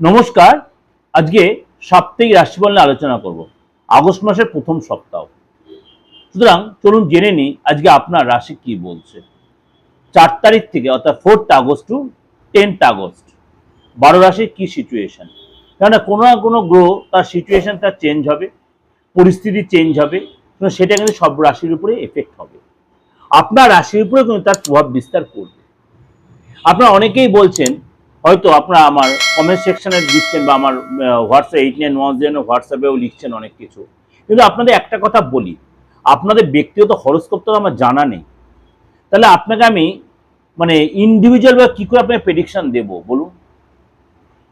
নমস্কার, আজকে সাপ্তাহিক রাশিফল নিয়ে আলোচনা করব। আগস্ট মাসের প্রথম সপ্তাহ। সুতরাং চলুন জেনে নিই আজকে আপনার রাশি কি বলছে। চার তারিখ থেকে, অর্থাৎ fourth August to tenth August, বারো রাশির কি সিচুয়েশন কেননা কোনো না কোনো গ্রহ তার সিচুয়েশন তার চেঞ্জ হবে, পরিস্থিতি চেঞ্জ হবে সেটা কিন্তু সব রাশির উপরে এফেক্ট হবে। আপনার রাশির উপরে কিন্তু তার প্রভাব বিস্তার করবে। আপনারা অনেকেই বলছেন হয়তো আপনারা আমার কমেন্ট সেকশনে দিচ্ছেন বা আমার WhatsApp eight nine one zero হোয়াটসঅ্যাপেও লিখছেন অনেক কিছু। কিন্তু আপনাদের একটা কথা বলি, আপনাদের ব্যক্তিগত হরস্কোপ তো আমার জানা নেই। তাহলে আপনাকে আমি মানে ইন্ডিভিজুয়াল বা কী করে আপনাকে প্রেডিকশান দেবো বলুন?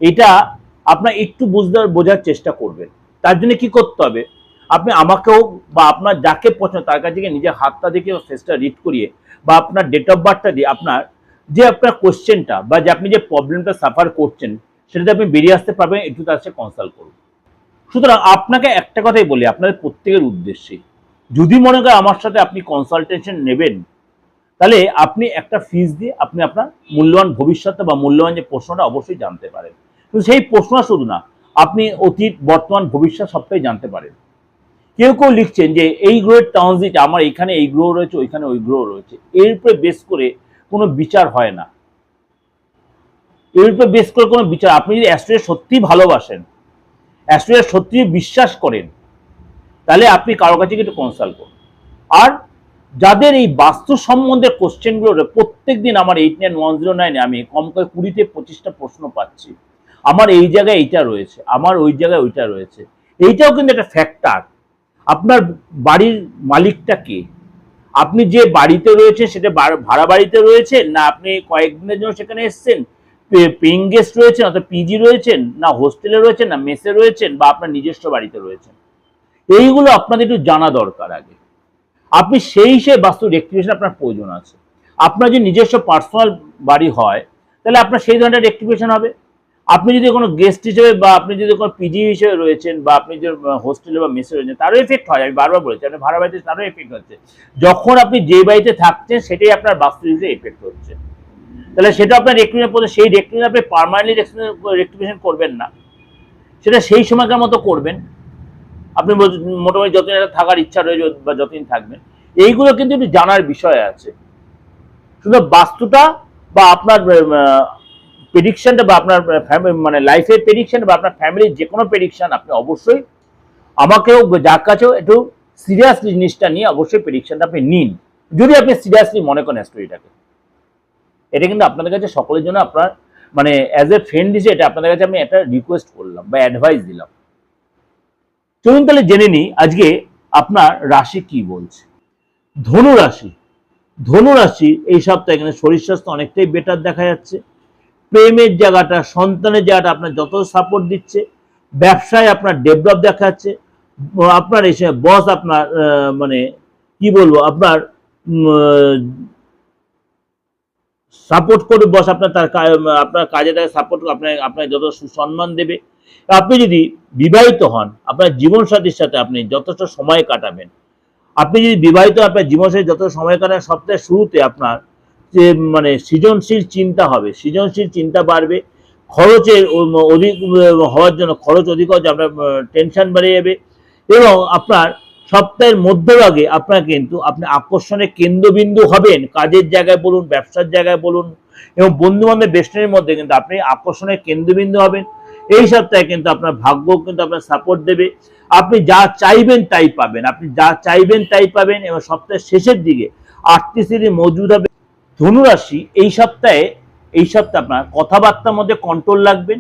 এটা আপনার একটু বুঝতে বোঝার চেষ্টা করবেন। তার জন্য কি করতে হবে? আপনি আমাকেও বা আপনার যাকে পছন্দ, তার কাছে নিজের হাতটা দেখে ফেসটা রিড করিয়ে বা আপনার ডেট অফ বার্থটা দিয়ে আপনার যে আপনার কোশ্চেনটা বা যে আপনি যে প্রবলেমটা সাফার করছেন, সেটাতে আপনি বেরিয়ে আসতে পারবেন, একটু তার সাথে কনসাল্ট করুন। সুতরাং আপনাকে একটা কথাই বলি, আপনাদের প্রত্যেকের উদ্দেশ্যে, যদি মনে করেন আমার সাথে আপনি কনসালটেশন নেবেন, তাহলে আপনি একটা ফিস দিয়ে আপনি আপনার মূল্যবান ভবিষ্যৎ বা মূল্যবান যে প্রশ্নটা অবশ্যই জানতে পারেন। কিন্তু সেই প্রশ্ন শুধু না, আপনি অতীত, বর্তমান, ভবিষ্যৎ সবটাই জানতে পারেন। কেউ কেউ লিখছেন যে, এই গ্রহের ট্রানজিট আমার এখানে এই গ্রহ রয়েছে, ওইখানে ওই গ্রহ রয়েছে। এর উপরে বেস করে কোনো বিচার হয় না। এর উপরে বেস করে কোনো বিচার, আপনি যদি অ্যাস্ট্রোয়ে সত্যিই ভালোবাসেন অ্যাস্ট্রোয়ে সত্যিই বিশ্বাস করেন, তাহলে আপনি কারও কাছে একটু কনসাল্ট করুন। আর যাদের এই বাস্তু সম্বন্ধে কোশ্চেনগুলো প্রত্যেক দিন আমার এইট নাইন ওয়ান জিরো নাইনে আমি কম করে কুড়িতে পঁচিশটা প্রশ্ন পাচ্ছি। আমার এই জায়গায় এইটা রয়েছে, আমার ওই জায়গায় ওইটা রয়েছে। এইটাও কিন্তু একটা ফ্যাক্টর আপনার বাড়ির মালিকটা কে? আপনি যে বাড়িতে রয়েছে সেটা ভাড়া বাড়িতে রয়েছেন না আপনি কয়েকদিনের জন্য সেখানে এসেছেন? পেইং গেস্ট রয়েছেন অর্থাৎ পিজি রয়েছেন না হোস্টেলে রয়েছেন না মেসে রয়েছেন বা আপনার নিজস্ব বাড়িতে রয়েছেন? এইগুলো আপনাদের একটু জানা দরকার আগে। আপনি সেই হিসেবে বাস্তু রেক্টিফিকেশন আপনার প্রয়োজন আছে। আপনার যদি নিজস্ব পার্সোনাল বাড়ি হয়, তাহলে আপনার সেই ধরনের রেক্টিফিকেশন হবে। আপনি যদি কোনো গেস্ট হিসেবে বা আপনি যদি কোনো পিজি হিসেবে রয়েছেন বা আপনি যে হোস্টেলে বা মেসে রয়েছেন, তারও এফেক্ট হয়, আমি বারবার বলেছি আপনি ভাড়া বাড়িতে তারও এফেক্ট হচ্ছে। যখন আপনি যে বাড়িতে থাকছেন, সেটাই আপনার বাস্তু হিসেবে এফেক্ট হচ্ছে। তাহলে সেটা আপনার রেক্টিফিকেশন পড়ছে সেই রেক্টিফিকেশন আপনি পারমানেন্টলি রেক্টিফিকেশন করবেন না। সেটা সেই সময়কার মতো করবেন। আপনি মোটামুটি যতদিন একটা থাকার ইচ্ছা রয়েছে বা যতদিন থাকবেন, এইগুলো কিন্তু একটু জানার বিষয় আছে। শুধু বাস্তুটা বা আপনার প্রেডিকশনটা বা আপনার মানে লাইফের প্রেডিকশন বা আপনার ফ্যামিলির যে কোনো প্রেডিকশন আপনি অবশ্যই আমাকেও যার কাছেও একটু সিরিয়াসলি জিনিসটা নিয়ে অবশ্যই প্রেডিকশনটা আপনি নিন। যদি আপনি সিরিয়াসলি মনে করেন স্টোরিটাকে এটা কিন্তু আপনাদের কাছে সকলের জন্য আপনার মানে অ্যাজ এ ফ্রেন্ড হিসেবে এটা আপনাদের কাছে আমি একটা রিকোয়েস্ট করলাম বা অ্যাডভাইস দিলাম। চলুন তাহলে জেনে নিই আজকে আপনার রাশি কি বলছে। ধনু রাশি। ধনু রাশি এই সপ্তাহে এখানে শরীর স্বাস্থ্য অনেকটাই বেটার দেখা যাচ্ছে। প্রেমের জায়গাটা, সন্তানের জায়গাটা আপনার যত সাপোর্ট দিচ্ছে, ব্যবসায় আপনার ডেভেলপ দেখা যাচ্ছে ব- আপনার এসে বস আপনার মানে কি বলব, আপনার সাপোর্ট করবে বস আপনার তার আপনার কাজে তাকে সাপোর্ট আপনার আপনার যত সুসম্মান দেবে। আপনি যদি বিবাহিত হন, আপনার জীবনসাথীর সাথে আপনি যথেষ্ট সময় কাটাবেন। আপনি যদি বিবাহিত আপনার জীবনসাথী যত সময় কাটান সপ্তাহের শুরুতে আপনার যে মানে সৃজনশীল চিন্তা হবে, সৃজনশীল চিন্তা বাড়বে খরচের অধিক হওয়ার জন্য খরচ অধিক জন্য আপনার টেনশন বেড়ে যাবে এবং আপনার সপ্তাহের মধ্যভাগে আপনার কিন্তু আপনি আকর্ষণের কেন্দ্রবিন্দু হবেন, কাজের জায়গায় বলুন, ব্যবসার জায়গায় বলুন এবং বন্ধু বান্ধব বেষ্টনের মধ্যে কিন্তু আপনি আকর্ষণের কেন্দ্রবিন্দু হবেন। এই সপ্তাহে কিন্তু আপনার ভাগ্য কিন্তু আপনার সাপোর্ট দেবে। আপনি যা চাইবেন তাই পাবেন, আপনি যা চাইবেন তাই পাবেন এবং সপ্তাহের শেষের দিকে আটটি সিঁড়ি মজুদ হবে। ধনুরাশি, এই সপ্তাহে এই সপ্তাহে আপনার কথাবার্তার মধ্যে কন্ট্রোল রাখবেন।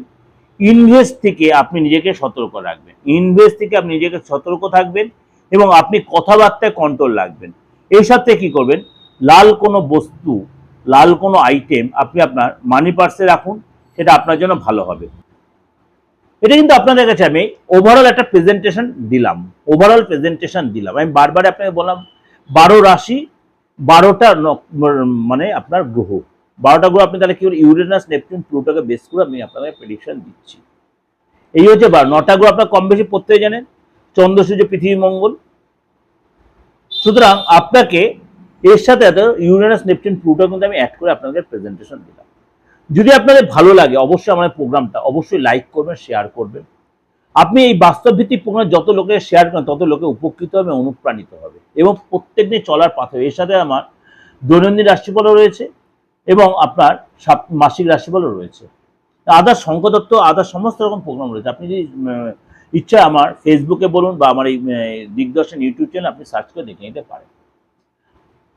ইনভেস্ট থেকে আপনি নিজেকে সতর্ক রাখবেন। ইনভেস্ট থেকে আপনি নিজেকে সতর্ক থাকবেন এবং আপনি কথাবার্তায় কন্ট্রোল রাখবেন। এই সপ্তাহে কি করবেন? লাল কোনো বস্তু, লাল কোনো আইটেম আপনি আপনার মানি পার্সে রাখুন, সেটা আপনার জন্য ভালো হবে। এটা কিন্তু আপনাদের কাছে আমি ওভারঅল একটা প্রেজেন্টেশন দিলাম। ওভারঅল প্রেজেন্টেশন দিলাম। আমি বারবার আপনাকে বললাম, বারো রাশি বারোটা মানে আপনার গ্রহ। বারোটা গ্রহ, আপনি তাহলে কি? ইউরেনাস, নেপচুন, প্লুটোকে বেস করে আমি আপনাকে প্রেডিকশন দিচ্ছি। এই হচ্ছে বার, নটা গ্রহ আপনার কম বেশি প্রত্যেকে জানেন? চন্দ্র, সূর্য, পৃথিবী, মঙ্গল। সুতরাং আপনাকে এর সাথে এত ইউরেনাস, নেপচুন, প্লুটো কিন্তু আমি অ্যাড করে আপনাদের প্রেজেন্টেশন দিলাম। যদি আপনাদের ভালো লাগে, অবশ্যই আমাদের প্রোগ্রামটা অবশ্যই লাইক করবেন শেয়ার করবেন। আপনি এই বাস্তব ভিত্তিক প্রোগ্রাম যত লোকে শেয়ার করেন, তত লোকে উপকৃত হবে, অনুপ্রাণিত হবে। এবং প্রত্যেক দিন চলার পাথে। এর সাথে আমার দৈনন্দিন রাশিফলও রয়েছে এবং আপনার মাসিক রাশিফলও রয়েছে। আদার শঙ্কদত্ত আদার সমস্ত রকম প্রোগ্রাম রয়েছে। আপনি যদি ইচ্ছা আমার ফেসবুকে বলুন বা আমার এই দিগদর্শন ইউটিউব চ্যানেল আপনি সার্চ করে দেখে নিতে পারেন।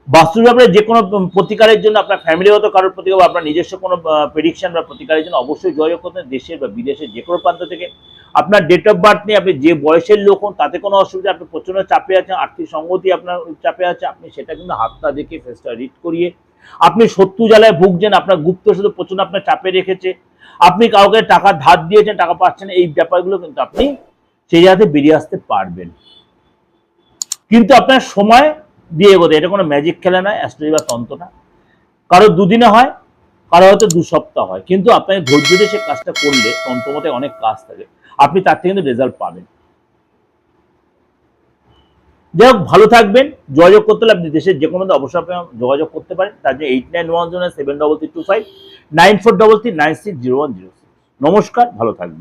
বাস্তুর ব্যাপারে যে কোনো প্রতিকারের জন্য আপনার ফ্যামিলিগত কারোর প্রতিকার বা আপনার নিজস্ব কোনো প্রেডিকশন বা প্রতিকারের জন্য অবশ্যই যোগাযোগ করতেন দেশের বা বিদেশের যে কোনো প্রান্ত থেকে আপনার ডেট অফ বার্থ নিয়ে আপনি যে বয়সের লোক হন, তাতে কোনো অসুবিধা আপনি প্রচণ্ড চাপে আছেন, আর্থিক সঙ্গতি আপনার চাপে আছে, আপনি সেটা কিন্তু হাতটা দেখে ফেসটা রিড করিয়ে আপনি শত্রু জ্বালায় ভুগছেন, আপনার গুপ্ত শুধু প্রচণ্ড আপনার চাপে রেখেছে। আপনি কাউকে টাকা ধার দিয়েছেন, টাকা পাচ্ছেন এই ব্যাপারগুলো কিন্তু আপনি সেই জায়গাতে বেরিয়ে আসতে পারবেন। কিন্তু আপনার সময় দিয়ে এগোতে, এটা কোনো ম্যাজিক খেলা নয় অ্যাস্ট্রোলজি বা তন্ত্র না। কারও দুদিনে হয়, কারও হয়তো দু সপ্তাহ হয়। কিন্তু আপনার ধৈর্য দিয়ে সে কাজটা করলে তন্ত্রমতে অনেক কাজ থাকে। আপনি তার থেকে কিন্তু রেজাল্ট পাবেন। যাই হোক, ভালো থাকবেন। যোগাযোগ করতে হলে আপনি দেশের যে কোনো অবশ্যই আপনি যোগাযোগ করতে পারেন। তার জন্য eight nine one zero seven double three two five nine four double three nine six zero one zero নমস্কার, ভালো থাকবেন।